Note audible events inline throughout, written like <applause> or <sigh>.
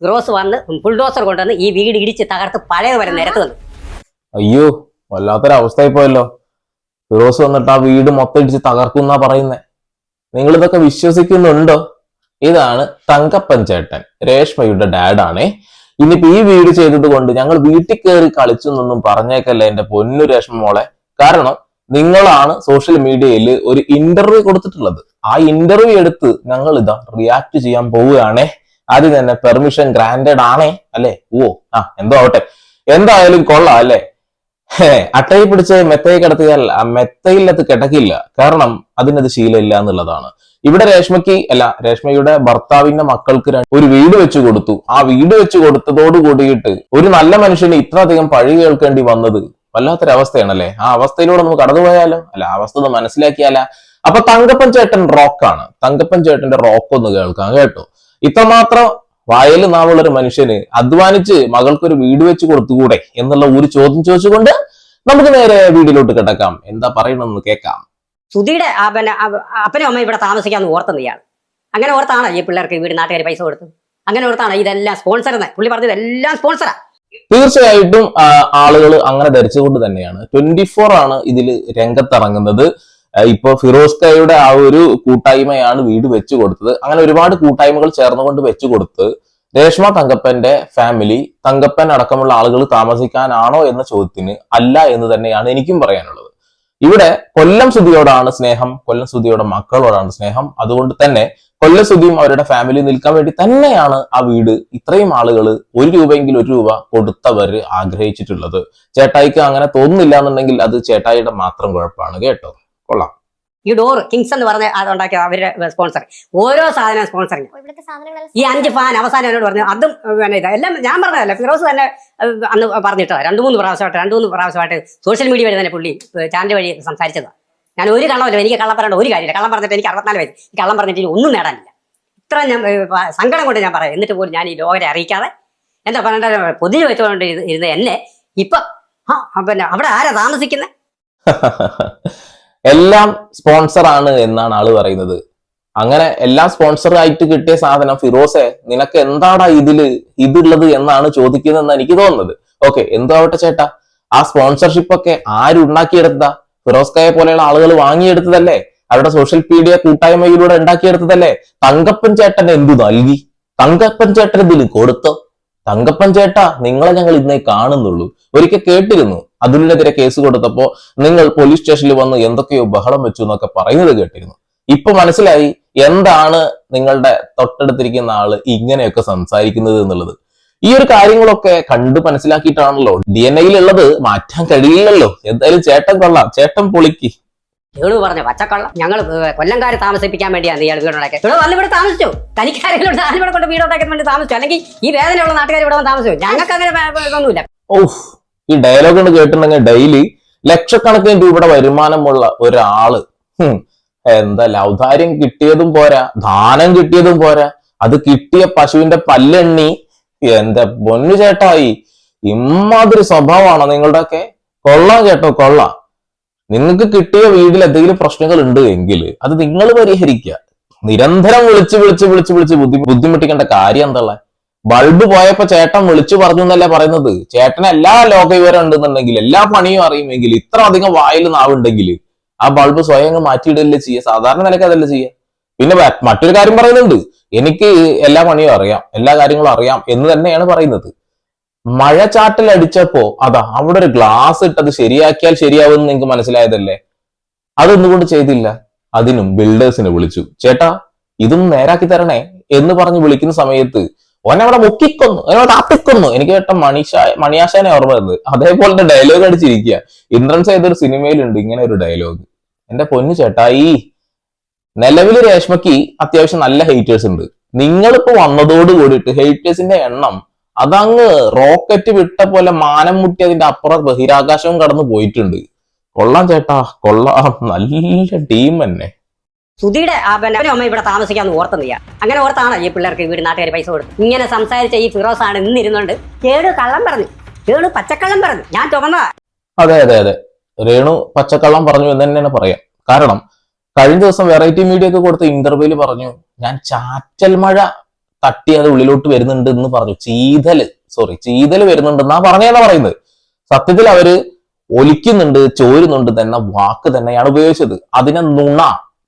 ഫിറോസ് വന്ന് ബുൾഡോസർ കൊണ്ടുവന്ന് ഈ വീട് ഇടിച്ച് തകർത്ത് പഴയത് വരെ നിരത്ത് വന്നു. അയ്യോ വല്ലാത്തൊരവസ്ഥയായി പോയല്ലോ ഫിറോസ് വന്നിട്ട് ആ വീട് മൊത്തം ഇടിച്ച് തകർക്കുന്നാ പറയുന്നേ. നിങ്ങൾ ഇതൊക്കെ വിശ്വസിക്കുന്നുണ്ടോ? ഇതാണ് തങ്കപ്പൻ ചേട്ടൻ രേഷ്മയുടെ ഡാഡാണേ. ഇനിയിപ്പോ ഈ വീട് ചെയ്തത് കൊണ്ട് ഞങ്ങൾ വീട്ടിൽ കയറി കളിച്ചു എന്നൊന്നും പറഞ്ഞേക്കല്ലേ എന്റെ പൊന്നു രേഷ്മ മോളെ. കാരണം നിങ്ങളാണ് സോഷ്യൽ മീഡിയയിൽ ഒരു ഇന്റർവ്യൂ കൊടുത്തിട്ടുള്ളത്. ആ ഇന്റർവ്യൂ എടുത്ത് ഞങ്ങൾ ഇതാ റിയാക്ട് ചെയ്യാൻ പോവുകയാണേ. ആദ്യം തന്നെ പെർമിഷൻ ഗ്രാൻഡഡ് ആണേ അല്ലെ? ഓ ആ എന്തോ ആവട്ടെ. എന്തായാലും കൊള്ളാം അല്ലെ? അട്ടയെ പിടിച്ച് മെത്തയെ കിടത്തിയാൽ ആ മെത്തയിലത് കിടക്കില്ല. കാരണം അതിനത് ശീലമില്ല എന്നുള്ളതാണ്. ഇവിടെ രേഷ്മയ്ക്ക് അല്ല രേഷ്മയുടെ ഭർത്താവിന്റെ മക്കൾക്ക് ഒരു വീട് വെച്ച് കൊടുത്തു. ആ വീട് വെച്ച് കൊടുത്തതോട് കൂടിയിട്ട് ഒരു നല്ല മനുഷ്യന് ഇത്രയധികം പഴി കേൾക്കേണ്ടി വന്നത് വല്ലാത്തൊരവസ്ഥയാണല്ലേ? ആ അവസ്ഥയിലൂടെ നമുക്ക് കടന്നുപോയാലോ അല്ല ആ അവസ്ഥ ഒന്ന് മനസ്സിലാക്കിയാലോ. അപ്പൊ തങ്കപ്പൻ ചേട്ടൻ റോക്കാണ് തങ്കപ്പൻ ചേട്ടന്റെ റോക്ക് ഒന്ന് കേൾക്കാം കേട്ടോ. ഇത്രമാത്രം വയൽ നാവുള്ള ഒരു മനുഷ്യന് അധ്വാനിച്ച് മകൾക്കൊരു വീട് വെച്ച് കൊടുത്തുകൂടെ എന്നുള്ള ഒരു ചോദ്യം ചോദിച്ചുകൊണ്ട് നമുക്ക് നേരെ വീടിലോട്ട് കിടക്കാം. എന്താ പറയണമെന്ന് കേൾക്കാം. സുധിയുടെ അപ്പനെ അപ്പനും അമ്മ ഇവിടെ താമസിക്കാന്ന് ഇയാൾ. അങ്ങനെ ഓർത്താണ് ഈ പിള്ളേർക്ക് വീട് നാട്ടുകാർ പൈസ കൊടുത്തു. അങ്ങനെ ഓർത്താണ് ഇതെല്ലാം സ്പോൺസർ എന്ന് പുള്ളി പറഞ്ഞത് എല്ലാം സ്പോൺസറാ തീർച്ചയായിട്ടും ആളുകൾ അങ്ങനെ ധരിച്ചുകൊണ്ട് തന്നെയാണ്. ട്വന്റി ഫോർ ആണ് ഇതിൽ രംഗത്തിറങ്ങുന്നത്. ആ, ഇപ്പൊ ഫിറോസ് കയുടെ ആ ഒരു കൂട്ടായ്മയാണ് വീട് വെച്ചു കൊടുത്തത്. അങ്ങനെ ഒരുപാട് കൂട്ടായ്മകൾ ചേർന്നുകൊണ്ട് വെച്ചു കൊടുത്ത് രേഷ്മ തങ്കപ്പന്റെ ഫാമിലി തങ്കപ്പൻ അടക്കമുള്ള ആളുകൾ താമസിക്കാനാണോ എന്ന ചോദ്യത്തിന് അല്ല എന്ന് തന്നെയാണ് എനിക്കും പറയാനുള്ളത്. ഇവിടെ കൊല്ലം സുധിയോടാണ് സ്നേഹം കൊല്ലം സുധിയുടെ മക്കളോടാണ് സ്നേഹം. അതുകൊണ്ട് തന്നെ കൊല്ലം സുധിയും അവരുടെ ഫാമിലി നിൽക്കാൻ വേണ്ടി തന്നെയാണ് ആ വീട് ഇത്രയും ആളുകൾ ഒരു രൂപയെങ്കിലും ഒരു രൂപ കൊടുത്തവർ ആഗ്രഹിച്ചിട്ടുള്ളത്. ചേട്ടായിക്ക് അങ്ങനെ തോന്നുന്നില്ല എന്നുണ്ടെങ്കിൽ അത് ചേട്ടായിയുടെ മാത്രം കുഴപ്പമാണ് കേട്ടോ? കൊള്ളാം. ഈ ഡോർ കിങ്സ് എന്ന് പറഞ്ഞ അതുണ്ടാക്കിയ അവരുടെ സ്പോൺസർ ഓരോ സാധനം സ്പോൺസറിങ് ഈ അഞ്ച് ഫാൻ അവസാനം എന്നോട് പറഞ്ഞു അതും പിന്നെ ഇത് എല്ലാം ഞാൻ പറഞ്ഞതല്ല ഫിറോസ് തന്നെ അന്ന് പറഞ്ഞിട്ടോ രണ്ടു മൂന്ന് പ്രാവശ്യമായിട്ട് രണ്ടു മൂന്ന് പ്രാവശ്യമായിട്ട് സോഷ്യൽ മീഡിയ വഴി തന്നെ പുള്ളി ചാനൽ വഴി സംസാരിച്ചതാണ് ഞാൻ ഒരു കള്ളമല്ല എനിക്ക് കള്ളം പറയേണ്ട ഒരു കാര്യമില്ല. കള്ളം പറഞ്ഞിട്ട് എനിക്ക് അറുപത്തിനാല് വയസ്സ് ഈ കള്ളം പറഞ്ഞിട്ട് ഇനി ഒന്നും നേടാനില്ല. ഇത്ര ഞാൻ സങ്കടം കൊണ്ട് ഞാൻ പറയാം. എന്നിട്ട് പോലും ഞാൻ ഈ ലോകരെ അറിയിക്കാതെ എന്താ പറയേണ്ട പൊതിഞ്ഞ് വെച്ചുകൊണ്ട് ഇരുന്ന് ഇരുന്ന എന്നെ ഇപ്പൊ ആ പിന്നെ അവിടെ ആരാ താമസിക്കുന്നത് <laughs> എല്ലാം സ്പോൺസർ ആണ് എന്നാണ് ആൾ പറയുന്നത്. അങ്ങനെ എല്ലാം സ്പോൺസർ ആയിട്ട് കിട്ടിയ സാധനം ഫിറോസെ നിനക്ക് എന്താടാ ഇതിൽ ഇതുള്ളത് എന്നാണ് ചോദിക്കുന്നതെന്ന് എനിക്ക് തോന്നുന്നത്. ഓക്കെ എന്തോ ആവട്ടെ ചേട്ടാ? ആ സ്പോൺസർഷിപ്പ് ഒക്കെ ആരുണ്ടാക്കിയെടുത്തതാ ഫിറോസ് കയെ പോലെയുള്ള ആളുകൾ വാങ്ങിയെടുത്തതല്ലേ? അവരുടെ സോഷ്യൽ മീഡിയ കൂട്ടായ്മയിലൂടെ ഉണ്ടാക്കിയെടുത്തതല്ലേ? തങ്കപ്പൻ ചേട്ടൻ എന്തു നൽകി? തങ്കപ്പൻ ചേട്ടൻ ഇതിൽ കൊടുത്തോ? തങ്കപ്പൻ ചേട്ടാ നിങ്ങളെ ഞങ്ങൾ ഇന്നേ കാണുന്നുള്ളൂ. ഒരിക്കൽ കേട്ടിരുന്നു? അതുലിനെതിരെ കേസ് കൊടുത്തപ്പോ നിങ്ങൾ പോലീസ് സ്റ്റേഷനിൽ വന്ന് എന്തൊക്കെയോ ബഹളം വെച്ചു എന്നൊക്കെ പറയുന്നത് കേട്ടിരുന്നു. ഇപ്പൊ മനസ്സിലായി എന്താണ് നിങ്ങളുടെ തൊട്ടടുത്തിരിക്കുന്ന ആൾ ഇങ്ങനെയൊക്കെ സംസാരിക്കുന്നത് എന്നുള്ളത്. ഈ ഒരു കാര്യങ്ങളൊക്കെ കണ്ട് മനസ്സിലാക്കിയിട്ടാണല്ലോ ഡി എൻ എയിലുള്ളത് മാറ്റാൻ കഴിയില്ലല്ലോ. എന്തായാലും ചേട്ടൻ കൊള്ളാം. ചേട്ടൻ പൊളിക്ക്. ഏളു പറഞ്ഞ പച്ചക്കള്ളം. ഞങ്ങൾ കൊല്ലംകാരെ താമസിപ്പിക്കാൻ വേണ്ടിയാണ് ഇയാൾ വീടുണ്ടാക്കിയത്. ഇവിടെ വന്ന് ഇവിടെ താമസിച്ചു. തനിക്കാരെങ്കിലും ഇവിടെ കൊണ്ട് വീടുണ്ടാക്കാൻ വേണ്ടി താമസിച്ചു. അല്ലെങ്കിൽ ഈ വേദനയുള്ള നാട്ടുകാർ ഇവിടെ വന്ന് താമസിച്ചു. ഞങ്ങൾക്ക് അങ്ങനെ ഇതൊന്നുമില്ല. ഓഹ്. ഈ ഡയലോഗ് കൊണ്ട് കേട്ടിട്ടുണ്ടെങ്കിൽ ഡെയിലി ലക്ഷക്കണക്കിന് രൂപയുടെ വരുമാനമുള്ള ഒരാൾ. എന്താ ഔദാര്യം കിട്ടിയതും പോരാ ദാനം കിട്ടിയതും പോരാ. അത് കിട്ടിയ പശുവിന്റെ പല്ലെണ്ണി. എന്താ പൊന്നു ചേട്ടായി ഇമ്മാതിരി സ്വഭാവമാണോ നിങ്ങളുടെ ഒക്കെ കൊള്ളാം കേട്ടോ കൊള്ളാം. നിങ്ങൾക്ക് കിട്ടിയ വീട്ടിൽ എന്തെങ്കിലും പ്രശ്നങ്ങൾ ഉണ്ട് എങ്കിൽ അത് നിങ്ങൾ പരിഹരിക്കുക. നിരന്തരം വിളിച്ച് വിളിച്ച് വിളിച്ച് വിളിച്ച് ബുദ്ധി ബുദ്ധിമുട്ടിക്കേണ്ട കാര്യം എന്താ ബൾബ് പോയപ്പോ ചേട്ടൻ വിളിച്ചു പറഞ്ഞു എന്നല്ലേ പറയുന്നത്? ചേട്ടൻ എല്ലാ ലോക വിവരം ഉണ്ടെന്നുണ്ടെങ്കിൽ എല്ലാ പണിയും അറിയുമെങ്കിൽ ഇത്ര അധികം വായിൽ നാവുണ്ടെങ്കിൽ ആ ബൾബ് സ്വയം മാറ്റിയിടല്ലേ ചെയ്യുക? സാധാരണ നിലയ്ക്ക് അതല്ലേ ചെയ്യുക? പിന്നെ മറ്റൊരു കാര്യം പറയുന്നുണ്ട്. എനിക്ക് എല്ലാ പണിയും അറിയാം എല്ലാ കാര്യങ്ങളും അറിയാം എന്ന് തന്നെയാണ് പറയുന്നത്. മഴ ചാറ്റൽ അടിച്ചപ്പോ അതാ അവിടെ ഒരു ഗ്ലാസ് ഇട്ടത് ശരിയാക്കിയാൽ ശരിയാവുമെന്ന് നിങ്ങൾക്ക് മനസ്സിലായതല്ലേ? അതൊന്നുകൊണ്ട് ചെയ്തില്ല. അതിനും ബിൽഡേഴ്സിനെ വിളിച്ചു. ചേട്ടാ ഇതും നേരാക്കി തരണേ എന്ന് പറഞ്ഞ് വിളിക്കുന്ന സമയത്ത് ഓനവിടെ മുക്കിക്കൊന്നു ഓനവിടെ താത്തിക്കൊന്നു എനിക്ക് കേട്ട മണിഷ മണിയാശാനെ ഓർമ്മ വരുന്നത്. അതേപോലത്തെ ഡയലോഗ് അടിച്ചിരിക്കുക ഇന്ദ്രൻസ് ഏതൊരു സിനിമയിലുണ്ട് ഇങ്ങനെ ഒരു ഡയലോഗ് എന്റെ പൊന്നു ചേട്ടാ ഈ നിലവിൽ രേഷ്മയ്ക്ക് അത്യാവശ്യം നല്ല ഹെയ്റ്റേഴ്സ് ഉണ്ട്. നിങ്ങളിപ്പോ വന്നതോട് കൂടിയിട്ട് ഹെയ്റ്റേഴ്സിന്റെ എണ്ണം അതങ്ങ് റോക്കറ്റ് വിട്ട പോലെ മാനം മുട്ടി അതിന്റെ അപ്പുറം ബഹിരാകാശവും കടന്നു പോയിട്ടുണ്ട്. കൊള്ളാം ചേട്ടാ കൊള്ളാം. നല്ല ടീം തന്നെ. സുധിയുടെ അപ്പനും അമ്മ ഇവിടെ താമസിക്കാന്ന് ഓർത്തുന്ന ഇയാൾ അങ്ങനെ ഓർത്താണ് ഈ പിള്ളേർക്ക് വീട് നാട്ടുകാർ പൈസ കൊടുത്തു. ഇങ്ങനെ സംസാരിച്ച ഈ ഫിറോസ് ആണ് ഇന്നിരുന്നുണ്ട് കേട് കള്ളം പറഞ്ഞു. കേട് പച്ചക്കള്ളം പറഞ്ഞു. ഞാൻ ചുമന്നതാ. അതെ അതെ അതെ. രേണു പച്ചക്കള്ളം പറഞ്ഞു എന്ന് തന്നെയാണ് പറയാം. കാരണം കഴിഞ്ഞ ദിവസം വെറൈറ്റി മീഡിയക്ക് കൊടുത്ത ഇന്റർവ്യൂൽ പറഞ്ഞു ഞാൻ ചാറ്റൽ മഴ തട്ടി അത് ഉള്ളിലോട്ട് വരുന്നുണ്ട് എന്ന് പറഞ്ഞു. ചീതൽ സോറി ചീതൽ വരുന്നുണ്ടെന്നാ പറഞ്ഞതെന്നാ പറയുന്നത്. സത്യത്തിൽ അവർ ഒലിക്കുന്നുണ്ട് ചോരുന്നുണ്ട് എന്ന വാക്ക് തന്നെയാണ് ഉപയോഗിച്ചത്. അതിനെ നുണ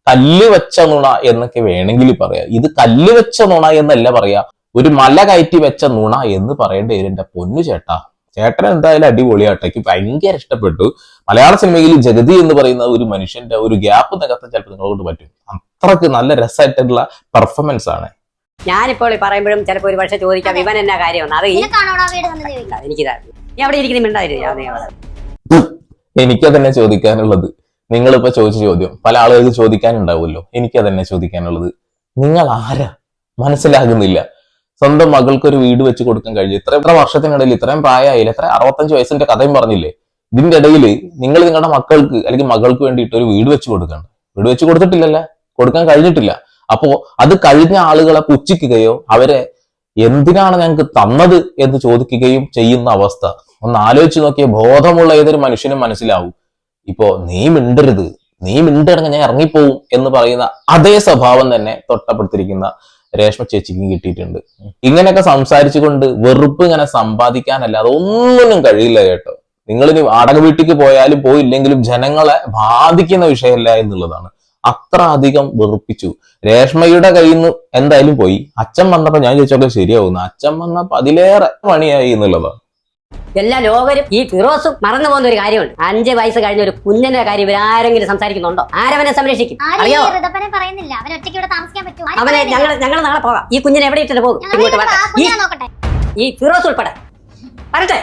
കല്ല് വെച്ച നുണ എന്നൊക്കെ വേണമെങ്കിൽ പറയാം. ഇത് കല്ല് വെച്ച നുണ എന്നല്ല പറയാ. ഒരു മല കയറ്റി വെച്ച നുണ എന്ന് പറയേണ്ടി വരും എന്റെ പൊന്നു ചേട്ടാ. ചേട്ടൻ എന്തായാലും അടിപൊളിയാട്ടെ. എനിക്ക് ഭയങ്കര ഇഷ്ടപ്പെട്ടു. മലയാള സിനിമയിൽ ജഗതി എന്ന് പറയുന്ന ഒരു മനുഷ്യന്റെ ഒരു ഗ്യാപ്പ് നികത്താൻ ചിലപ്പോൾ നിങ്ങളോട് പറ്റും. അത്രയ്ക്ക് നല്ല രസമായിട്ടുള്ള പെർഫോമൻസ് ആണ്. ഞാനിപ്പോൾ ഈ പറയുമ്പോഴും ചിലപ്പോൾ ഒരു പക്ഷേ ചോദിക്കാം ഇവൻ എന്നാ കാര്യം അത് നീ അവിടെ ഇരിക്കുന്ന മിണ്ടായിരുന്നു ഞാൻ നീ അവിടെ. എനിക്ക് ചോദിക്കാനുള്ളത്. നിങ്ങളിപ്പോ ചോദിച്ച ചോദ്യം പല ആളുകൾക്ക് ചോദിക്കാനുണ്ടാവുമല്ലോ. എനിക്ക് തന്നെ ചോദിക്കാനുള്ളത്. നിങ്ങൾ ആരാ? മനസ്സിലാകുന്നില്ല. സ്വന്തം മകൾക്ക് ഒരു വീട് വെച്ച് കൊടുക്കാൻ കഴിഞ്ഞു. ഇത്ര ഇത്ര വർഷത്തിനിടയിൽ ഇത്രയും പ്രായമായില്ല? എത്ര അറുപത്തഞ്ച് വയസ്സിന്റെ കഥയും പറഞ്ഞില്ലേ? ഇതിന്റെ ഇടയിൽ നിങ്ങൾ നിങ്ങളുടെ മക്കൾക്ക് അല്ലെങ്കിൽ മകൾക്ക് വേണ്ടിയിട്ട് ഒരു വീട് വെച്ച് കൊടുക്കണം. വീട് വെച്ച് കൊടുത്തിട്ടില്ലല്ല. കൊടുക്കാൻ കഴിഞ്ഞിട്ടില്ല. അപ്പോ അത് കഴിഞ്ഞ ആളുകളെ പുച്ഛിക്കുകയോ അവരെ എന്തിനാണ് ഞങ്ങൾക്ക് തന്നത് എന്ന് ചോദിക്കുകയും ചെയ്യുന്ന അവസ്ഥ. ഒന്ന് ആലോചിച്ച് നോക്കിയ ബോധമുള്ള ഏതൊരു മനുഷ്യനും മനസ്സിലാവും. ഇപ്പോ നീ മിണ്ടരുത്. നീ മിണ്ടിറങ്ങി ഞാൻ ഇറങ്ങിപ്പോവും എന്ന് പറയുന്ന അതേ സ്വഭാവം തന്നെ തൊട്ടപ്പെടുത്തിരിക്കുന്ന രേഷ്മ ചേച്ചിക്കും കിട്ടിയിട്ടുണ്ട്. ഇങ്ങനെയൊക്കെ സംസാരിച്ചുകൊണ്ട് വെറുപ്പ് ഇങ്ങനെ സമ്പാദിക്കാനല്ലാതെ ഒന്നിനും കഴിയില്ല കേട്ടോ. നിങ്ങൾ ഇനി വാടക വീട്ടിക്ക് പോയാലും പോയില്ലെങ്കിലും ജനങ്ങളെ ബാധിക്കുന്ന വിഷയമല്ല എന്നുള്ളതാണ്. അത്ര അധികം വെറുപ്പിച്ചു. രേഷ്മയുടെ കയ്യിൽ നിന്ന് എന്തായാലും പോയി. അച്ഛൻ വന്നപ്പോ ഞാൻ ചോദിച്ചൊക്കെ ശരിയാവുന്നു. അച്ഛൻ വന്നപ്പോ അതിലേറെ പണിയായി എന്നുള്ളതാണ്. എല്ലാ ലോകരും ഈ ഫിറോസും മറന്നു പോകുന്ന ഒരു കാര്യമുണ്ട്. അഞ്ച് വയസ്സ് കഴിഞ്ഞ ഒരു കുഞ്ഞിന്റെ കാര്യം ഇവരാരെങ്കിലും സംസാരിക്കുന്നുണ്ടോ? ആരവനെ സംരക്ഷിക്കും. അറിയോ ഈ പറയുന്നില്ല. അവൻ ഒറ്റയ്ക്ക് ഇവിടെ താമസിക്കാൻ പറ്റുമോ? അവനെ. ഞങ്ങൾ ഞങ്ങൾ നാളെ പോകാം. ഈ കുഞ്ഞിനെ എവിടെ ഇട്ടിട്ട് പോകും? ഇങ്ങോട്ട് വരട്ടെ. ഈ ഫിറോസ് ഉൾപ്പെടെ. വരട്ടെ.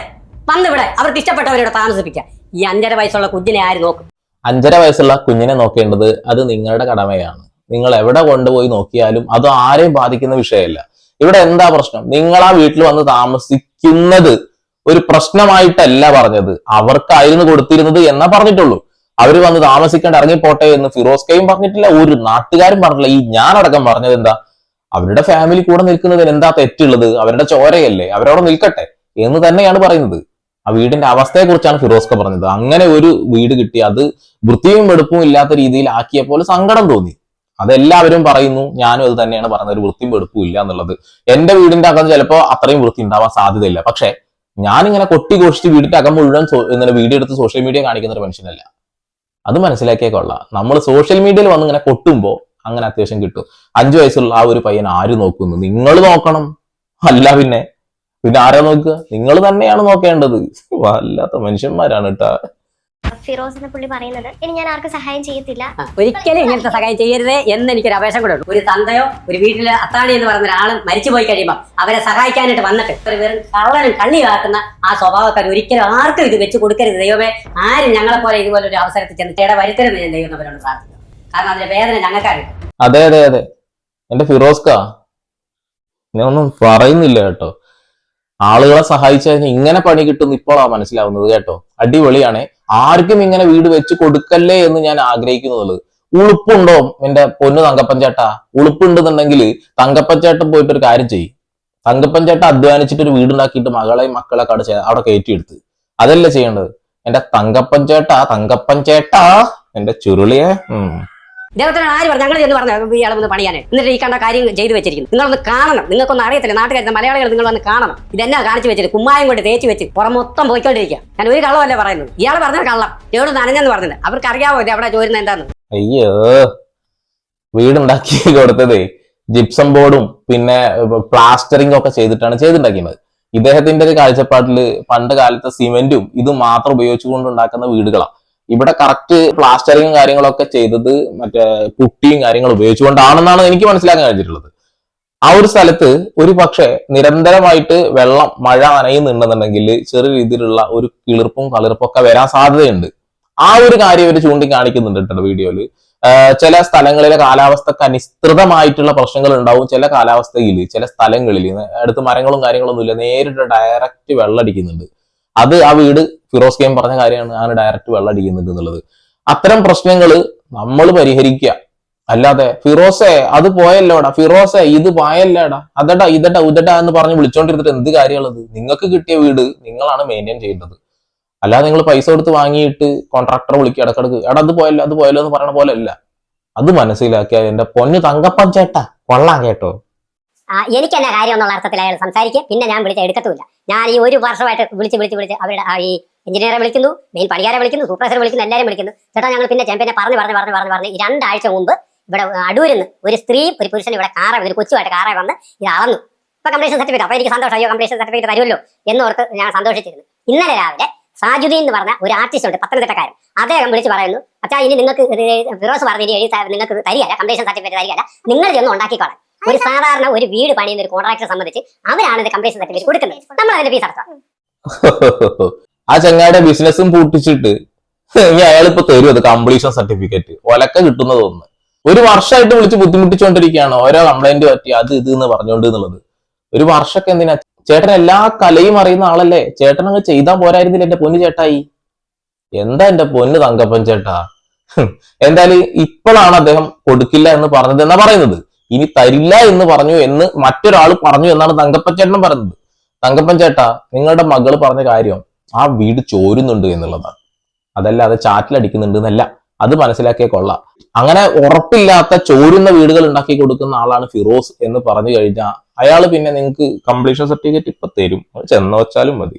വന്നിവിടെ അവർക്ക് ഇഷ്ടപ്പെട്ടവരോട് താമസിപ്പിക്കാം. ഈ അഞ്ചര വയസ്സുള്ള കുഞ്ഞിനെ ആര് നോക്കും? അഞ്ചര വയസ്സുള്ള കുഞ്ഞിനെ നോക്കേണ്ടത് അത് നിങ്ങളുടെ കടമയാണ്. നിങ്ങൾ എവിടെ കൊണ്ടുപോയി നോക്കിയാലും അത് ആരെയും ബാധിക്കുന്ന വിഷയമല്ല. ഇവിടെ എന്താ പ്രശ്നം? നിങ്ങൾ ആ വീട്ടിൽ വന്ന് താമസിക്കുന്നത് ഒരു പ്രശ്നമായിട്ടല്ല പറഞ്ഞത്. അവർക്കായിരുന്നു കൊടുത്തിരുന്നത് എന്നാ പറഞ്ഞിട്ടുള്ളൂ. അവർ വന്ന് താമസിക്കേണ്ട ഇറങ്ങിപ്പോട്ടെ എന്ന് ഫിറോസ് കയും പറഞ്ഞിട്ടില്ല. ഒരു നാട്ടുകാരും പറഞ്ഞില്ല ഈ ഞാനടക്കം പറഞ്ഞത് എന്താ? അവരുടെ ഫാമിലി കൂടെ നിൽക്കുന്നതിന് എന്താ തെറ്റുള്ളത്? അവരുടെ ചോരയല്ലേ? അവരവിടെ നിൽക്കട്ടെ എന്ന് തന്നെയാണ് പറയുന്നത്. ആ വീടിന്റെ അവസ്ഥയെ കുറിച്ചാണ് ഫിറോസ്ക പറഞ്ഞത്. അങ്ങനെ ഒരു വീട് കിട്ടി. അത് വൃത്തിയും വെടുപ്പും ഇല്ലാത്ത രീതിയിൽ ആക്കിയപ്പോൾ സങ്കടം തോന്നി. അതെല്ലാവരും പറയുന്നു ഞാനും അത് തന്നെയാണ് പറഞ്ഞത്. ഒരു വൃത്തിയും വെടുപ്പും ഇല്ല എന്നുള്ളത്. എന്റെ വീടിന്റെ അകത്ത് ചിലപ്പോൾ അത്രയും വൃത്തി ഉണ്ടാവാൻ സാധ്യതയില്ല. പക്ഷെ ഞാനിങ്ങനെ കൊട്ടി ഘോഷിച്ച് വീടിന്റെ അകം മുഴുവൻ ഇങ്ങനെ വീഡിയോ എടുത്ത് സോഷ്യൽ മീഡിയ കാണിക്കുന്ന ഒരു മനുഷ്യനല്ല. അത് മനസ്സിലാക്കിയേ കൊള്ളാം. നമ്മൾ സോഷ്യൽ മീഡിയയിൽ വന്ന് ഇങ്ങനെ കൊട്ടുമ്പോ അങ്ങനെ അത്യാവശ്യം കിട്ടും. അഞ്ചു വയസ്സുള്ള ആ ഒരു പയ്യൻ ആര് നോക്കുന്നു? നിങ്ങൾ നോക്കണം. അല്ല പിന്നെ. പിന്നെ ആരാ നോക്കുക? നിങ്ങൾ തന്നെയാണ് നോക്കേണ്ടത്. വല്ലാത്ത മനുഷ്യന്മാരാണ് കേട്ടാ ഫിറോസ് എന്ന പുള്ളി പറയുന്നത് ഇനി ഞാൻ ആർക്കും സഹായം ചെയ്യത്തില്ല. ആ, ഒരിക്കലും ഇങ്ങനത്തെ സഹായം ചെയ്യരുത് എന്ന് എനിക്കൊരു അപേക്ഷ കൂടെ ഉണ്ട് ഒരു തന്തയോ ഒരു വീട്ടിലെ അത്താണി എന്ന് പറയുന്ന ഒരാളും മരിച്ചു പോയി കഴിയുമ്പോൾ അവരെ സഹായിക്കാനായിട്ട് വന്നിട്ട് ഒരു വെറും കള്ളനും കള്ളിയാക്കുന്ന ആ സ്വഭാവക്കാർ ഒരിക്കലും ആർക്കും ഇത് വെച്ച് കൊടുക്കരുത്. ദൈവമേ ആരും ഞങ്ങളെ പോലെ ഇതുപോലെ ഒരു അവസരത്തിൽ ചെന്ന് ചേട വരുത്തരുത് ഞാൻ ദൈവം അവരോട് പ്രാർത്ഥിക്കുന്നു. കാരണം അതിന്റെ വേദന ഞങ്ങൾക്കറിയാം. അതെ അതെ അതെ. എന്റെ ഫിറോസ്ക ഞാൻ ഒന്നും പറയുന്നില്ല കേട്ടോ. ആളുകളെ സഹായിച്ചു കഴിഞ്ഞാൽ ഇങ്ങനെ പണി കിട്ടും ഇപ്പോഴാ മനസ്സിലാവുന്നത് കേട്ടോ. അടിപൊളിയാണ്. ആർക്കും ഇങ്ങനെ വീട് വെച്ച് കൊടുക്കല്ലേ എന്ന് ഞാൻ ആഗ്രഹിക്കുന്നുള്ളത് ഉളുപ്പുണ്ടോ എന്റെ പൊന്നു ചേട്ടാ ഉളുപ്പുണ്ടെന്നുണ്ടെങ്കിൽ തങ്കപ്പൻ ചേട്ടൻ പോയിട്ട് ഒരു കാര്യം ചെയ്യും. ചേട്ടൻ അധ്വാനിച്ചിട്ട് ഒരു വീടുണ്ടാക്കിയിട്ട് മകളെയും മക്കളെ കട അവിടെ കയറ്റിയെടുത്ത്. അതല്ലേ ചെയ്യേണ്ടത്? എന്റെ തങ്കപ്പൻ ചേട്ടാ എന്റെ ചുരുളിയെ. ഉം ഇദ്ദേഹത്തിന് ആര് പറഞ്ഞു ഞങ്ങൾ ചെന്ന് പറഞ്ഞു ഇയാളെ ഒന്ന് പണിയാൻ എന്നിട്ട് ഈ കണ്ട കാര്യം ചെയ്തു വെച്ചിരിക്കുന്നു. നിങ്ങളൊന്ന് കാണണം. നിങ്ങൾക്കൊന്നും അറിയത്തില്ല. നാട്ടുകാരുടെ മലയാളികൾ നിങ്ങൾ വന്ന് കാണണം. ഇതെന്നാ കാണിച്ചു വെച്ചിട്ട് കുമ്മായം കൊണ്ട് തേച്ച് വെച്ച് പുറം മൊത്തം പോയിക്കൊണ്ടിരിക്കുക. ഞാൻ ഒരു കള്ളമല്ല പറയുന്നു ഇയാൾ പറഞ്ഞ കള്ളം. എവിടെ നനഞ്ഞെന്ന് പറഞ്ഞത് അവർക്ക് അറിയാമോ ഇത് അവിടെ ചോരുന്നത് എന്താന്ന്? അയ്യോ. വീടുണ്ടാക്കി <laughs> കൊടുത്തതേ ജിപ്സം ബോർഡും പിന്നെ പ്ലാസ്റ്ററിംഗ് ഒക്കെ ചെയ്തിട്ടാണ് ചെയ്തിട്ടുണ്ടാക്കിയത്. ഇദ്ദേഹത്തിന്റെ ഒരു കാഴ്ചപ്പാട്ടിൽ പണ്ട് കാലത്തെ സിമെന്റും ഇതും മാത്രം ഉപയോഗിച്ചുകൊണ്ട് ഉണ്ടാക്കുന്ന വീടുകളാണ് ഇവിടെ കറക്റ്റ് പ്ലാസ്റ്ററിങ്ങും കാര്യങ്ങളൊക്കെ ചെയ്തത് മറ്റേ പുട്ടിയും കാര്യങ്ങളും ഉപയോഗിച്ചുകൊണ്ടാണെന്നാണ് എനിക്ക് മനസ്സിലാക്കാൻ കഴിഞ്ഞിട്ടുള്ളത്. ആ ഒരു സ്ഥലത്ത് ഒരു പക്ഷേ നിരന്തരമായിട്ട് വെള്ളം മഴ നനയുന്നുണ്ടെന്നുണ്ടെങ്കിൽ ചെറിയ രീതിയിലുള്ള ഒരു കിളിർപ്പും കളിർപ്പും ഒക്കെ വരാൻ സാധ്യതയുണ്ട്. ആ ഒരു കാര്യം ഇവർ ചൂണ്ടിക്കാണിക്കുന്നുണ്ട് കേട്ടോ വീഡിയോയിൽ ആഹ് ചില സ്ഥലങ്ങളിലെ കാലാവസ്ഥക്ക് അനുസൃതമായിട്ടുള്ള പ്രശ്നങ്ങൾ ഉണ്ടാവും ചില കാലാവസ്ഥയിൽ ചില സ്ഥലങ്ങളിൽ. അടുത്ത് മരങ്ങളും കാര്യങ്ങളൊന്നും ഇല്ല നേരിട്ട് ഡയറക്റ്റ് വെള്ളം അടിക്കുന്നുണ്ട് അത് ആ വീട് ഫിറോസ് കെയും പറഞ്ഞ കാര്യമാണ് ആണ് ഡയറക്റ്റ് വെള്ളം അടിക്കുന്നുണ്ട് എന്നുള്ളത്. അത്തരം പ്രശ്നങ്ങൾ നമ്മൾ പരിഹരിക്കുക അല്ലാതെ ഫിറോസെ അത് പോയല്ലോടാ ഫിറോസെ ഇത് പോയല്ലേടാ അതടാ ഇതടാ ഉതടാ എന്ന് പറഞ്ഞ് വിളിച്ചോണ്ടിരുന്നിട്ട് എന്ത് കാര്യമുള്ളത് നിങ്ങൾക്ക് കിട്ടിയ വീട് നിങ്ങളാണ് മെയിന്റെയിൻ ചെയ്യേണ്ടത്. അല്ലാതെ നിങ്ങൾ പൈസ കൊടുത്ത് വാങ്ങിയിട്ട് കോൺട്രാക്ടറെ വിളിക്കുക ഇടക്കിടക്ക് എടാ അത് പോയല്ലോ അത് പോയല്ലോ എന്ന് പറയണ പോലെ അല്ല. അത് മനസ്സിലാക്കിയാൽ എന്റെ പൊന്ന് തങ്കപ്പൻ ചേട്ടാ കൊള്ളാം കേട്ടോ. എനിക്ക് എന്നാ കാര്യം എന്നുള്ള അർത്ഥത്തിൽ അയാൾ സംസാരിക്കുക. പിന്നെ ഞാൻ വിളിച്ച എടുക്കത്തുമില്ല ഞാൻ ഈ ഒരു വർഷമായിട്ട് വിളിച്ച് വിളിച്ച് വിളിച്ച് അവരുടെ ഈ എഞ്ചിനീയറെ വിളിക്കുന്നു മെയിൻ പണിക്കാരെ വിളിക്കുന്നു സൂപ്പർവൈസറെ വിളിക്കുന്നു എല്ലാവരും വിളിക്കുന്നു. ചേട്ടാ ഞങ്ങൾ പിന്നെ ചാമ്പ്യനെ പറഞ്ഞു പറഞ്ഞു പറഞ്ഞു പറഞ്ഞു പറഞ്ഞ് രണ്ടാഴ്ച മുമ്പ് ഇവിടെ അടൂരിന്ന് ഒരു സ്ത്രീ ഒരു പുരുഷൻ ഇവിടെ കാറ ഒരു കൊച്ചുമായിട്ട് കാറ വന്ന് ഇത് അളന്നു. ഇപ്പൊ കംപ്ലീഷൻ സർട്ടിഫിക്കറ്റ് അപ്പൊ എനിക്ക് സന്തോഷം. അയ്യോ കംപ്ലീഷൻ സർട്ടിഫിക്കറ്റ് വരുമല്ലോ എന്ന് ഓർത്ത് ഞാൻ സന്തോഷിച്ചിരുന്നു. ഇന്നലെ രാവിലെ സാജുദ്ദീൻ എന്ന് പറഞ്ഞ ഒരു ആർട്ടിസ്റ്റ് ഉണ്ട് പത്തനംതിട്ടക്കാരൻ. അദ്ദേഹം വിളിച്ച് പറയുന്നു അച്ഛാ ഇനി നിങ്ങൾക്ക് ഫിറോസ് പറഞ്ഞ ഇനി എഴുതി നിങ്ങൾക്ക് തരികയല്ല കംപ്ലീഷൻ സർട്ടിഫിക്കറ്റ് തരികയല്ല. നിങ്ങൾ ഇതൊന്നും ഉണ്ടാക്കിക്കോളാം ഒരു സാധാരണ ഒരു വീട് പണിയുന്ന ഒരു കോൺട്രാക്ടറെ സംബന്ധിച്ച് അവരാണ് ഇത് കംപ്ലീഷൻ സർട്ടിഫിക്കറ്റ് കൊടുക്കുന്നത്. നമ്മൾ അതിന്റെ ഫീസ് അടക്കാം <laughs> ആ ചങ്ങാടെ ബിസിനസ്സും പൂട്ടിച്ചിട്ട് <laughs> ഇനി അയാൾ ഇപ്പൊ തരും അത് കംപ്ലീഷൻ സർട്ടിഫിക്കറ്റ് ഒലക്ക കിട്ടുന്നത് ഒന്ന് ഒരു വർഷമായിട്ട് വിളിച്ച് ബുദ്ധിമുട്ടിച്ചുകൊണ്ടിരിക്കുകയാണ് ഓരോ കംപ്ലൈന്റ് പറ്റി അത് ഇത് എന്ന് പറഞ്ഞുകൊണ്ട് എന്നുള്ളത്. ഒരു വർഷമൊക്കെ എന്തിനാ? ചേട്ടൻ എല്ലാ കലയും അറിയുന്ന ആളല്ലേ? ചേട്ടൻ അങ്ങ് ചെയ്താൽ പോരായിരുന്നില്ല എന്റെ പൊന്ന് ചേട്ടായി? എന്താ എന്റെ പൊന്ന് തങ്കപ്പൻ ചേട്ടാ. എന്തായാലും ഇപ്പോഴാണ് അദ്ദേഹം കൊടുക്കില്ല എന്ന് പറഞ്ഞത് എന്നാ പറയുന്നത്. ഇനി തരില്ല എന്ന് പറഞ്ഞു എന്ന് മറ്റൊരാൾ പറഞ്ഞു എന്നാണ് തങ്കപ്പൻ ചേട്ടനും പറഞ്ഞത്. തങ്കപ്പൻ ചേട്ടാ നിങ്ങളുടെ മകൾ പറഞ്ഞ കാര്യം ആ വീട് ചോരുന്നുണ്ട് എന്നുള്ളതാണ്. അതല്ലാതെ ചാറ്റിലടിക്കുന്നുണ്ട് എന്നല്ല അത് മനസ്സിലാക്കിയ കൊള്ളാം. അങ്ങനെ ഉറപ്പില്ലാത്ത ചോരുന്ന വീടുകൾ ഉണ്ടാക്കി കൊടുക്കുന്ന ആളാണ് ഫിറോസ് എന്ന് പറഞ്ഞു കഴിഞ്ഞാൽ അയാൾ പിന്നെ നിങ്ങൾക്ക് കംപ്ലീഷൻ സർട്ടിഫിക്കറ്റ് ഇപ്പൊ തരും. ചെന്ന് വെച്ചാലും മതി.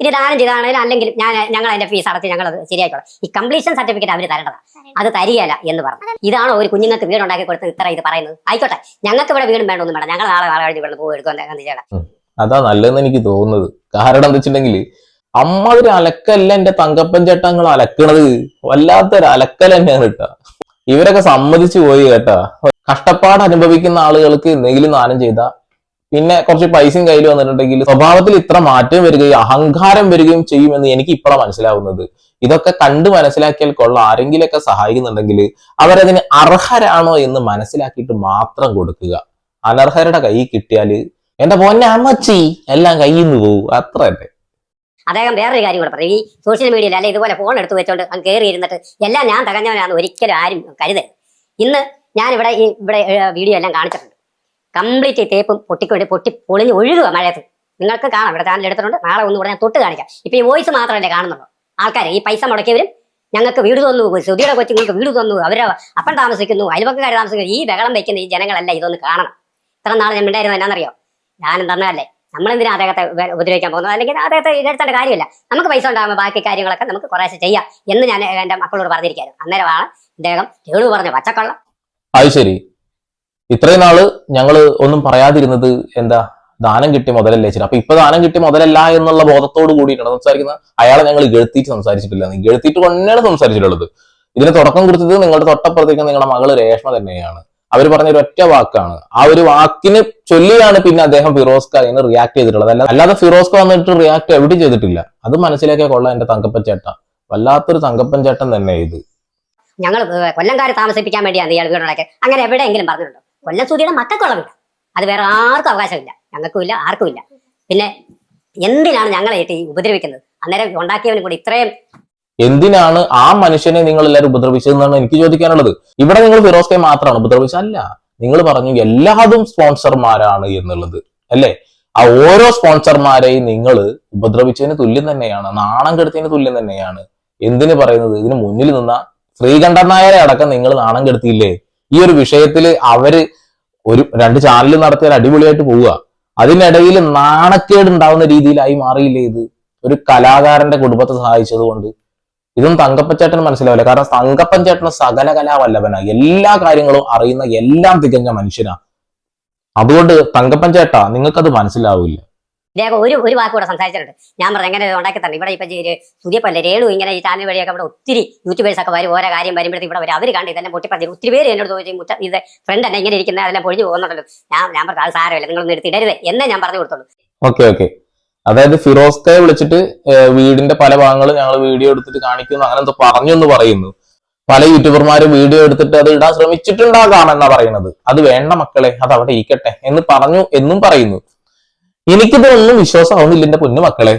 ഇനി ദാനം ചെയ്താണെങ്കിലും അല്ലെങ്കിൽ ഞാൻ ഞങ്ങൾ അതിന്റെ ഫീസ് അടച്ച് ഞങ്ങൾ അത് ശരിയായിക്കോളാം ഈ കംപ്ലീഷൻ സർട്ടിഫിക്കറ്റ് അവർ തരേണ്ടതാണ് അത് തരികയല്ല എന്ന് പറഞ്ഞു. ഇതാണോ ഒരു കുഞ്ഞുങ്ങൾക്ക് വീട് ഉണ്ടാക്കി കൊടുത്ത് ഇത്ര ഇത് പറയുന്നത്? ആയിക്കോട്ടെ. ഞങ്ങൾക്ക് ഇവിടെ വീടും വേണ്ട വേണം ഞങ്ങൾ നാളെ നാളെ കഴിഞ്ഞ് ഇവിടെ പോകും എടുക്കും അതാ നല്ലതെന്ന് എനിക്ക് തോന്നുന്നത്. കാരണം എന്താ വെച്ചിട്ടുണ്ടെങ്കിൽ അമ്മാതിരി അലക്കല്ല എന്റെ തങ്കപ്പൻ ചേട്ടങ്ങൾ അലക്കണത്. വല്ലാത്തൊരു അലക്കൽ തന്നെയാണ് കേട്ടാ. ഇവരൊക്കെ സമ്മതിച്ചു പോയി കേട്ടാ. കഷ്ടപ്പാട് അനുഭവിക്കുന്ന ആളുകൾക്ക് എന്തെങ്കിലും ദാനം ചെയ്താൽ പിന്നെ കുറച്ച് പൈസയും കയ്യിൽ വന്നിട്ടുണ്ടെങ്കിൽ സ്വഭാവത്തിൽ ഇത്ര മാറ്റം വരികയും അഹങ്കാരം വരികയും ചെയ്യുമെന്ന് എനിക്ക് ഇപ്പോഴാണ് മനസ്സിലാവുന്നത്. ഇതൊക്കെ കണ്ടു മനസ്സിലാക്കിയാൽ കൊള്ള. ആരെങ്കിലൊക്കെ സഹായിക്കുന്നുണ്ടെങ്കിൽ അവരതിന് അർഹരാണോ എന്ന് മനസ്സിലാക്കിയിട്ട് മാത്രം കൊടുക്കുക. അനർഹരുടെ കൈ കിട്ടിയാൽ എന്റെ പൊന്നെ അമ്മച്ചി. എല്ലാം കയ്യിൽ നിന്ന് പോകും അത്ര അദ്ദേഹം വേറൊരു കാര്യം കൂടെ പറയും. ഈ സോഷ്യൽ മീഡിയയിൽ അല്ലെ ഇതുപോലെ ഫോൺ എടുത്ത് വെച്ചോണ്ട് അങ്ങ് കയറി ഇരുന്നിട്ട് എല്ലാം ഞാൻ തകഞ്ഞവനാണ് ഒരിക്കലും ആരും കരുതരുത്. ഇന്ന് ഞാൻ ഇവിടെ ഈ ഇവിടെ വീഡിയോ എല്ലാം കാണിച്ചിട്ടുണ്ട്. കംപ്ലീറ്റ് തേപ്പും പൊട്ടിക്കൊണ്ട് പൊട്ടി പൊളിഞ്ഞ് ഒഴുകുക മഴയത്ത്. നിങ്ങൾക്ക് കാണാം. ഇവിടെ ചാനൽ എടുത്തിട്ടുണ്ട്. നാളെ ഒന്നും കൂടെ ഞാൻ തൊട്ട് കാണിക്കാം. ഇപ്പൊ ഈ വോയിസ് മാത്രമല്ലേ കാണുന്നുള്ളൂ. ആൾക്കാർ ഈ പൈസ മുടക്കിയവരും ഞങ്ങൾക്ക് വീട് തന്നു. സുധിയുടെ കൊച്ചുങ്ങൾക്ക് വീട് തന്നു. അവരെ അപ്പം താമസിക്കുന്നു. അയൽവക്കക്കാർ താമസിക്കുന്നു. ഈ ബഹളം വയ്ക്കുന്ന ഈ ജനങ്ങളല്ല ഇതൊന്ന് കാണണം. ഇത്ര നാൾ ഞാൻ മിണ്ടായിരുന്നു എന്നാണെന്നറിയോ ഞാനും തന്നതല്ലേ നമ്മളെന്തിനാ അദ്ദേഹത്തെ ഉപദ്രവിക്കാൻ പോകുന്നത്? അല്ലെങ്കിൽ അദ്ദേഹത്തെ എടുത്തേണ്ട കാര്യമില്ല. നമുക്ക് പൈസ ഉണ്ടാകുമ്പോൾ ബാക്കി കാര്യങ്ങളൊക്കെ നമുക്ക് കുറേശ്ശെ ചെയ്യാം എന്ന് ഞാൻ എന്റെ മക്കളോട് പറഞ്ഞിരിക്കുകയായിരുന്നു അന്നേരമാണ് ഇദ്ദേഹം രേണു പറഞ്ഞ പച്ചക്കള്ള അത് ശരി. ഇത്രയും നാൾ ഞങ്ങൾ ഒന്നും പറയാതിരുന്നത് എന്താ? ദാനം കിട്ടി മുതലല്ലേ ചേച്ചി അപ്പൊ ഇപ്പൊ ദാനം കിട്ടിയ മുതലല്ല എന്നുള്ള ബോധത്തോട് കൂടിയിട്ടാണ് സംസാരിക്കുന്നത്. അയാളെ ഞങ്ങൾ ഇകഴ്ത്തിയിട്ട് സംസാരിച്ചിട്ടില്ല. ഇകഴ്ത്തിയിട്ട് കൊണ്ടാണ് സംസാരിച്ചിട്ടുള്ളത്. ഇതിന് തുടക്കം കുറിച്ചത് നിങ്ങളുടെ തൊട്ടപ്പുറത്തേക്ക് നിങ്ങളുടെ മകൾ രേഷ്മ തന്നെയാണ്. അവർ പറഞ്ഞ ഒറ്റ വാക്കാണ്. ആ ഒരു വാക്കിന് ചൊല്ലിയാണ് പിന്നെ അദ്ദേഹം ഫിറോസ്ക എന്ന് റിയാക്ട് ചെയ്തിട്ടുള്ളത്. അല്ല അല്ലാതെ ഫിറോസ്ക വന്നിട്ട് റിയാക്ട് എവിടെ ചെയ്തിട്ടില്ല. അത് മനസ്സിലാക്കിയ കൊള്ളാം എന്റെ തങ്കപ്പൻ ചേട്ട. വല്ലാത്തൊരു തങ്കപ്പൻ ചേട്ടൻ തന്നെ ഇത്. ഞങ്ങൾ കൊല്ലംകാരെ താമസിപ്പിക്കാൻ വേണ്ടിയാണ് അങ്ങനെ എവിടെയെങ്കിലും പറഞ്ഞിട്ടുണ്ടോ? കൊല്ലം സൂര്യയുടെ മക്കൾക്കുള്ള അത് വേറെ ആർക്കും അവകാശമില്ല. ഞങ്ങൾക്കും ഇല്ല ആർക്കും ഇല്ല പിന്നെ എന്തിനാണ് ഞങ്ങളെ ഈ ഉപദ്രവിക്കുന്നത്? അന്നേരം ഉണ്ടാക്കിയവനും കൂടി ഇത്രയും എന്തിനാണ് ആ മനുഷ്യനെ നിങ്ങൾ എല്ലാവരും ഉപദ്രവിച്ചതെന്നാണ് എനിക്ക് ചോദിക്കാനുള്ളത്? ഇവിടെ നിങ്ങൾ ഫിറോസ് കെ മാത്രമാണ് ഉപദ്രവിച്ചത് അല്ല നിങ്ങൾ പറഞ്ഞു എല്ലാതും സ്പോൺസർമാരാണ് എന്നുള്ളത്. അല്ലേ? ആ ഓരോ സ്പോൺസർമാരെയും നിങ്ങൾ ഉപദ്രവിച്ചതിന് തുല്യം തന്നെയാണ് നാണം കെടുത്തതിന് തുല്യം തന്നെയാണ്. എന്തിന് പറയുന്നത്? ഇതിന് മുന്നിൽ നിന്ന ശ്രീകണ്ഠൻ നായരെ അടക്കം നിങ്ങൾ നാണം കെടുത്തിയില്ലേ? ഈ ഒരു വിഷയത്തിൽ അവർ ഒരു രണ്ട് ചാനൽ നടത്തിയാൽ അടിപൊളിയായിട്ട് പോവുക. അതിനിടയിൽ നാണക്കേട് ഉണ്ടാവുന്ന രീതിയിലായി മാറിയില്ലേ ഇത്? ഒരു കലാകാരന്റെ കുടുംബത്തെ സഹായിച്ചത് കൊണ്ട് ഇതും തങ്കപ്പച്ചേട്ടന് മനസ്സിലാവില്ല. കാരണം തങ്കപ്പൻ ചേട്ടന് സകല കലാവല്ലഭന എല്ലാ കാര്യങ്ങളും അറിയുന്ന എല്ലാം തികഞ്ഞ മനുഷ്യനാ. അതുകൊണ്ട് തങ്കപ്പൻ ചേട്ടാ നിങ്ങൾക്കത് മനസ്സിലാവില്ല. ഇദ്ദേഹം ഒരു ഒരു വാക്ക് കൂടെ സംസാരിച്ചിട്ടുണ്ട്. ഞാൻ പറഞ്ഞു എങ്ങനെ ഉണ്ടാക്കി തന്നെ ഇവിടെ ഇപ്പൊ സുതിയപ്പല്ലേ രേണു ഇങ്ങനെ ഈ ചാനൽ വഴിയൊക്കെ ഇവിടെ ഒത്തിരി യൂട്യൂബേഴ്സ് ഒക്കെ വരും. ഓരോ കാര്യം വരുമ്പോഴത്തേക്ക് ഇവിടെ വരും. അവർ കണ്ട് ഇതെല്ലാം പൊട്ടിപ്പറഞ്ഞു ഒത്തിരി പേര് എന്നോട് ചോദിച്ചു മുറ്റ ഇത് ഫ്രണ്ട് എന്നെ ഇങ്ങനെ ഇരിക്കുന്ന അതെല്ലാം പൊഴിഞ്ഞു പോകുന്നുണ്ടല്ലോ. ഞാൻ ഞാൻ പറഞ്ഞു അത് സാരമില്ല നിങ്ങളൊന്നും എടുത്തിടരുത് എന്നേ ഞാൻ പറഞ്ഞു കൊടുത്തുള്ളൂ. Okay okay. അതായത് ഫിറോസ്തെ വിളിച്ചിട്ട് വീടിന്റെ പല ഭാഗങ്ങളും ഞങ്ങൾ വീഡിയോ എടുത്തിട്ട് കാണിക്കുന്നു. അങ്ങനെ എന്തോ പറഞ്ഞു എന്ന് പറയുന്നു. പല യൂട്യൂബർമാരും വീഡിയോ എടുത്തിട്ട് അത് ഇടാൻ ശ്രമിച്ചിട്ടുണ്ടാകാം എന്നാ പറയുന്നത്. അത് വേണ്ട മക്കളെ അത് അവിടെ ഇരിക്കട്ടെ എന്ന് പറഞ്ഞു എന്നും പറയുന്നു. എനിക്കിതൊന്നും വിശ്വാസമാവുന്നില്ല എന്റെ പൊന്നു മക്കളെ.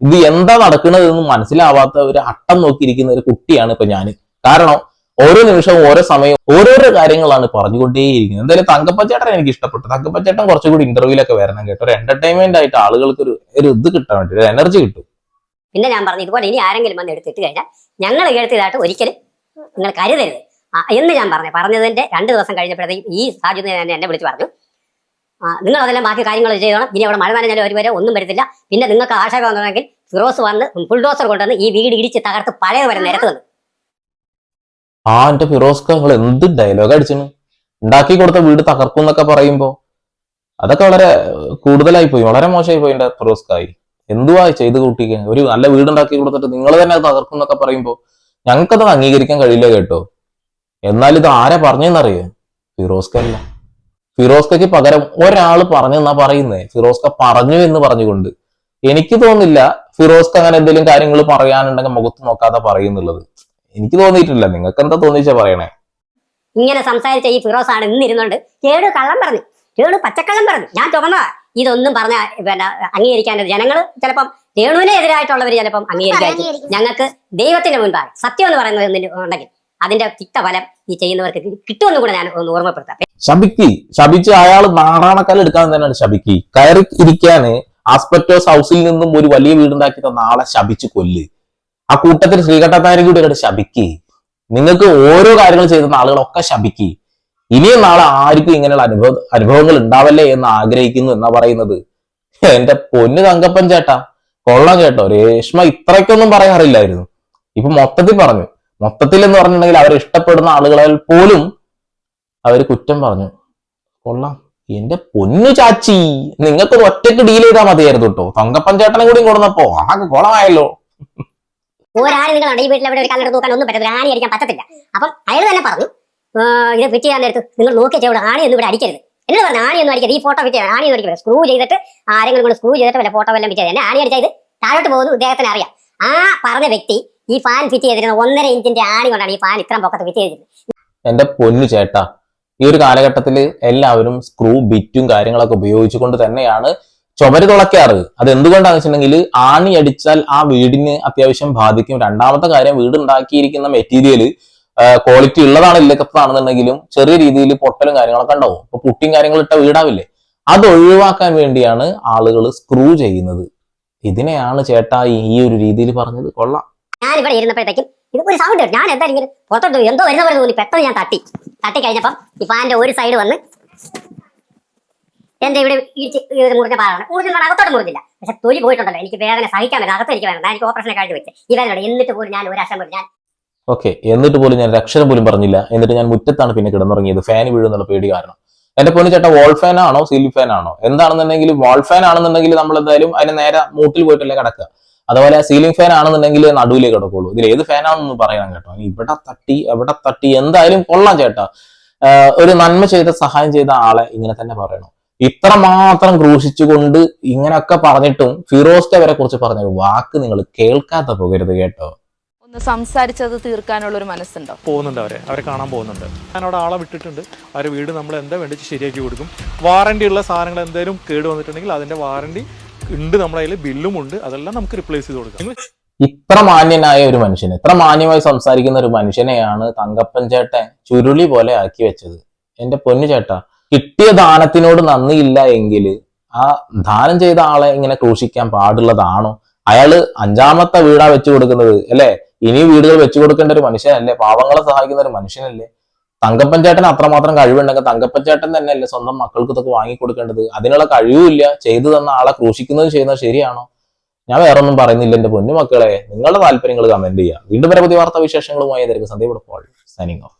ഇത് എന്താ നടക്കുന്നത് എന്ന് മനസ്സിലാവാത്ത ഒരു അട്ടം നോക്കിയിരിക്കുന്ന ഒരു കുട്ടിയാണ് ഇപ്പൊ ഞാൻ കാരണം ഓരോ നിമിഷവും ഓരോ സമയവും ഓരോരോ കാര്യങ്ങളാണ് പറഞ്ഞുകൊണ്ടേയിരിക്കുന്നത്. എന്തായാലും തങ്കപ്പച്ചേട്ടൻ എനിക്ക് ഇഷ്ടപ്പെട്ടു. തങ്കപ്പച്ചേട്ടൻ കുറച്ചുകൂടി ഇന്റർവ്യൂലൊക്കെ വരണം കേട്ടോ. ഒരു എന്റർടൈൻമെന്റ് ആയിട്ട് ആളുകൾക്ക് ഒരു ഒരു ഇത് കിട്ടാൻ വേണ്ടി ഒരു എനർജി കിട്ടും. പിന്നെ ഞാൻ പറഞ്ഞു ഇതുപോലെ ഇനി ആരെങ്കിലും വന്ന് എടുത്തിട്ട് കഴിഞ്ഞാൽ ഞങ്ങൾ എഴുത്തിയതായിട്ട് ഒരിക്കലും നിങ്ങൾ കരുതരുത്. എന്ന് ഞാൻ പറഞ്ഞു പറഞ്ഞതിന്റെ രണ്ട് ദിവസം കഴിഞ്ഞപ്പോഴത്തേക്കും ഈ തന്നെ എന്നെ വിളിച്ച് പറഞ്ഞു. നിങ്ങൾ അതെല്ലാം ബാക്കി കാര്യങ്ങൾ ചെയ്തോണം ഇനി അവിടെ മഴ നനഞ്ഞാലും ഒരു വരെ ഒന്നും വരത്തില്ല. പിന്നെ നിങ്ങൾക്ക് ആശങ്ക വന്നതെങ്കിൽ ഫിറോസ് വന്ന് ബുൾഡോസർ കൊണ്ടുവന്ന് ഈ വീട് ഇടിച്ച് തകർത്ത് പഴയ വരെ നിരത്ത് വന്നു ആ എന്റെ ഫിറോസ്ക നിങ്ങൾ എന്ത് ഡയലോഗ് അടിച്ചിന്? ഉണ്ടാക്കി കൊടുത്ത വീട് തകർക്കും എന്നൊക്കെ പറയുമ്പോ അതൊക്കെ വളരെ കൂടുതലായി പോയി വളരെ മോശമായി പോയി എന്റെ ഫിറോസ്കായി എന്തുവാ ചെയ്ത് കൂട്ടിക്ക്? ഒരു നല്ല വീട് ഉണ്ടാക്കി കൊടുത്തിട്ട് നിങ്ങൾ തന്നെ അത് തകർക്കും എന്നൊക്കെ പറയുമ്പോ ഞങ്ങൾക്കത് അംഗീകരിക്കാൻ കഴിയില്ല കേട്ടോ. എന്നാൽ ഇത് ആരാ പറഞ്ഞെന്നറിയോ? ഫിറോസ്ക അല്ല. ഫിറോസ്കയ്ക്ക് പകരം ഒരാൾ പറഞ്ഞു എന്നാ പറയുന്നേ. ഫിറോസ്ക പറഞ്ഞു എന്ന് പറഞ്ഞുകൊണ്ട്. എനിക്ക് തോന്നുന്നില്ല ഫിറോസ്ക അങ്ങനെ എന്തെങ്കിലും കാര്യങ്ങൾ പറയാനുണ്ടെങ്കിൽ മുഖത്ത് നോക്കാതെ പറയുന്നുള്ളത്. എനിക്ക് തോന്നിയിട്ടില്ല. നിങ്ങൾക്ക് എന്താ തോന്നിച്ച പറയണേ? ഇങ്ങനെ സംസാരിച്ച ഈ ഫിറോസ് ആണ് ഇന്ന് ഇരുന്നുകൊണ്ട് കേട് കള്ളം പറഞ്ഞു. കേടു പച്ചക്കള്ളം പറഞ്ഞു. ഞാൻ ചുമന്നതാ ഇതൊന്നും പറഞ്ഞ പിന്നെ അംഗീകരിക്കാൻ ജനങ്ങൾ ചിലപ്പം രേണുവിനെ എതിരായിട്ടുള്ളവർ ചിലപ്പം അംഗീകരിക്കായിരിക്കും അംഗീകരിക്കും. ഞങ്ങൾക്ക് ദൈവത്തിന്റെ മുൻപാകെ സത്യം എന്ന് പറയുന്നത് ഉണ്ടെങ്കിൽ അതിന്റെ തിക്തഫലം ഈ ചെയ്യുന്നവർക്ക് കിട്ടുമെന്ന് കൂടെ ഞാൻ ഒന്ന് ഓർമ്മപ്പെടുത്താം. ശബിക്ക് ശബിച്ച് അയാൾ നാറാണക്കൽ എടുക്കാൻ തന്നെയാണ് ശബിക്ക്. കയറി ഇരിക്കാന് ആസ്പെക്ടോസ് ഹൗസിൽ നിന്നും ഒരു വലിയ വീടുണ്ടാക്കി തന്ന ആളെ ശബിച്ച് കൊല്ല്. ആ കൂട്ടത്തിൽ ശ്രീകണ്ഠത്താരും കൂടി ഇവിടെ ശപിക്ക്. നിങ്ങൾക്ക് ഓരോ കാര്യങ്ങൾ ചെയ്തുന്ന ആളുകളൊക്കെ ശപിക്ക്. ഇനിയും നാളെ ആർക്കും ഇങ്ങനെയുള്ള അനുഭവ അനുഭവങ്ങൾ ഉണ്ടാവല്ലേ എന്ന് ആഗ്രഹിക്കുന്നു എന്നാ പറയുന്നത്. എന്റെ പൊന്നു തങ്കപ്പൻ ചേട്ടാ. കൊള്ളാം കേട്ടോ രേഷ്മ ഇത്രയ്ക്കൊന്നും പറയാറില്ലായിരുന്നു. ഇപ്പൊ മൊത്തത്തിൽ പറഞ്ഞു. മൊത്തത്തിൽ എന്ന് പറഞ്ഞിട്ടുണ്ടെങ്കിൽ അവർ ഇഷ്ടപ്പെടുന്ന ആളുകളെ പോലും അവർ കുറ്റം പറഞ്ഞു. കൊള്ളാം. എന്റെ പൊന്നു ചാച്ചി നിങ്ങൾക്ക് ഒറ്റയ്ക്ക് ഡീൽ ചെയ്താൽ മതിയായിരുന്നു കേട്ടോ തങ്കപ്പൻ ചേട്ടനെ കൂടി കൊടുന്നപ്പോ ആകെ കുളമായല്ലോ ഒരാൾ നിങ്ങൾ ഈ വീട്ടിൽ എവിടെ ഒരു കല്ലെടുത്ത് നോക്കാൻ ഒന്നും പറ്റത്തില്ല. ആണി അടിക്കാൻ പറ്റത്തില്ല. അപ്പം അയാൾ തന്നെ പറഞ്ഞു "ആ, ഇത് ഫിറ്റ് ചെയ്യാൻ നേരത്ത് നിങ്ങൾ നോക്കി ചെയ്യുക ആണി ഒന്നും ഇവിടെ അടിക്കരുത്. എന്ന് പറഞ്ഞു ആണി ഒന്നും അടിക്കരുത്. ഈ ഫോട്ടോ ഫിറ്റ് ചെയ്യാൻ ആണി ഒന്നും അടിക്കരുത്. സ്ക്രൂ ചെയ്തിട്ട് ആരെങ്കിലും കൊണ്ട് സ്ക്രൂ ചെയ്തിട്ട് വല്ല ഫോട്ടോ വല്ലതും ഫിറ്റ് ചെയ്ത് ആണി അടിച്ചാൽ ഇത് താഴോട്ട് പോകുന്നു ഇദ്ദേഹത്തിന് അറിയാം. ആ പറഞ്ഞ വ്യക്തി ഈ ഫാൻ ഫിറ്റ് ചെയ്തിരുന്ന ഒന്നര ഇഞ്ചിന്റെ ആണി കൊണ്ടാണ് ഈ ഫാൻ ഇത്രയും പൊക്കത്ത് ഫിറ്റ് ചെയ്തിരുന്നത് എന്റെ പൊന്നു ചേട്ടാ ഈ ഒരു കാലഘട്ടത്തിൽ എല്ലാവരും സ്ക്രൂ ബിറ്റും കാര്യങ്ങളൊക്കെ ഉപയോഗിച്ചുകൊണ്ട് തന്നെയാണ് ചുമര് തുളയ്ക്കാറ്. അത് എന്തുകൊണ്ടാന്ന് വെച്ചിട്ടുണ്ടെങ്കിൽ ആണി അടിച്ചാൽ ആ വീടിന് അത്യാവശ്യം ബാധിക്കും. രണ്ടാമത്തെ കാര്യം വീട് ഉണ്ടാക്കിയിരിക്കുന്ന മെറ്റീരിയൽ ക്വാളിറ്റി ഉള്ളതാണ് ഇല്ലക്കത്താണെന്നുണ്ടെങ്കിലും ചെറിയ രീതിയിൽ പൊട്ടലും കാര്യങ്ങളൊക്കെ ഉണ്ടാവും. ഇപ്പൊ പുട്ടിയും കാര്യങ്ങളും ഇട്ട വീടാവില്ലേ? അത് ഒഴിവാക്കാൻ വേണ്ടിയാണ് ആളുകൾ സ്ക്രൂ ചെയ്യുന്നത്. ഇതിനെയാണ് ചേട്ടാ ഈ ഒരു രീതിയിൽ പറഞ്ഞത്. കൊള്ളാം. ഞാൻ ഇവിടെ ഇരുന്നപ്പോഴത്തേക്കും ഇത് സൗണ്ട് ഞാൻ എന്തായാലും പുറത്തോട്ട്. എന്തോ വരുന്ന പോലെ തോന്നി. പെട്ടെന്ന് ഞാൻ തട്ടി. തട്ടി കഴിഞ്ഞപ്പം ഈ ഫാനിന്റെ ഒരു സൈഡ് വന്ന് എന്റെ ഇവിടെ ഇടിച്ച് മുറിഞ്ഞ പാടാണ്. മുറിഞ്ഞ അകത്തോട്ട് മുറിഞ്ഞില്ല. പക്ഷെ തൊലി പോയിട്ടുണ്ടല്ലോ. എനിക്ക് വേദന സഹിക്കാൻ പറ്റില്ല അകത്ത് എനിക്ക് വേണം എനിക്ക് ഓപ്പറേഷൻ കഴിഞ്ഞ് വെച്ച് ഈ എന്നിട്ട് പോലും ഞാൻ ഒരു അക്ഷരം പോലും ഞാൻ ഓക്കെ എന്നിട്ട് പോലും ഞാൻ അക്ഷരം പോലും പറഞ്ഞില്ല. എന്നിട്ട് ഞാൻ മുറ്റത്താണ് പിന്നെ കിടന്നുറങ്ങിയത്. ഫാൻ വീഴുന്നുള്ള പേടി കാരണം. എന്റെ പൊന്നു ചേട്ടാ വാൾ ഫാൻ ആണോ സീലിംഗ് ഫാൻ ആണോ? എന്താണെന്നുണ്ടെങ്കിൽ വാൾ ഫാൻ ആണെന്നുണ്ടെങ്കിൽ നമ്മൾ എന്തായാലും അതിന് നേരെ മൂട്ടിൽ പോയിട്ടല്ലേ കിടക്കുക. അതുപോലെ സീലിംഗ് ഫാൻ ആണെന്നുണ്ടെങ്കിൽ നടുവിലേ കിടക്കുള്ളൂ. ഇതിൽ ഏത് ഫാൻ ആണെന്ന് പറയണം കേട്ടോ. ഇവിടെ തട്ടി എവിടെ തട്ടി. എന്തായാലും കൊള്ളാം ചേട്ടാ. ഒരു നന്മ ചെയ്ത സഹായം ചെയ്ത ആളെ ഇങ്ങനെ തന്നെ പറയണം. ഇത്ര മാത്രം ക്രൂശിച്ചുകൊണ്ട് ഇങ്ങനെയൊക്കെ പറഞ്ഞിട്ടും ഫിറോസ്റ്റ് അവരെ കുറിച്ച് പറഞ്ഞ വാക്ക് നിങ്ങൾ കേൾക്കാത്ത പോകരുത് കേട്ടോ. ഒന്ന് സംസാരിച്ചത് തീർക്കാനുള്ള ഒരു മനസ്സുണ്ടോ? പോകുന്നുണ്ട് അവരെ. അവരെ കാണാൻ പോകുന്നുണ്ട്. ഞാൻ അവിടെ ആളെ വിട്ടിട്ടുണ്ട്. അവരെ വീട് നമ്മൾ എന്താ വേണ്ടി ശരിയാക്കി കൊടുക്കും. വാറണ്ടി ഉള്ള സാധനങ്ങൾ എന്തെങ്കിലും കേട് വന്നിട്ടുണ്ടെങ്കിൽ അതിന്റെ വാറണ്ടി ഉണ്ട് നമ്മുടെ കയ്യിൽ ബില്ലും ഉണ്ട്. അതെല്ലാം നമുക്ക് റിപ്ലേസ് ചെയ്ത് കൊടുക്കാം. ഇത്ര മാന്യനായ ഒരു മനുഷ്യനെ ഇത്ര മാന്യമായി സംസാരിക്കുന്ന ഒരു മനുഷ്യനെയാണ് തങ്കപ്പൻ ചേട്ടൻ ചുരുളി പോലെ ആക്കി വെച്ചത്. എന്റെ പൊന്നു ചേട്ടാ കിട്ടിയ ദാനത്തിനോട് നന്ദിയില്ല എങ്കിൽ ആ ദാനം ചെയ്ത ആളെ ഇങ്ങനെ ക്രൂശിക്കാൻ പാടുള്ളതാണോ? അയാൾ അഞ്ചാമത്തെ വീടാ വെച്ചു കൊടുക്കുന്നത് അല്ലെ? ഇനി വീടുകൾ വെച്ചു കൊടുക്കേണ്ട ഒരു മനുഷ്യനല്ലേ? പാവങ്ങളെ സഹായിക്കുന്ന ഒരു മനുഷ്യനല്ലേ? തങ്കപ്പൻ ചേട്ടൻ അത്രമാത്രം കഴിവുണ്ടെങ്കിൽ തങ്കപ്പൻ ചേട്ടൻ തന്നെയല്ലേ സ്വന്തം മക്കൾക്ക് ഇതൊക്കെ വാങ്ങിക്കൊടുക്കേണ്ടത്? അതിനുള്ള കഴിവില്ല ചെയ്തു തന്ന ആളെ ക്രൂശിക്കുന്നത് ചെയ്യുന്നത് ശരിയാണോ? ഞാൻ വേറെ ഒന്നും പറയുന്നില്ല എന്റെ പൊന്നു മക്കളെ. നിങ്ങളുടെ താല്പര്യങ്ങൾ കമന്റ് ചെയ്യുക. വീണ്ടും പരപതി വാർത്താ വിശേഷങ്ങളുമായി സന്ദീപ് പോൾ സൈനിങ് ഓഫ്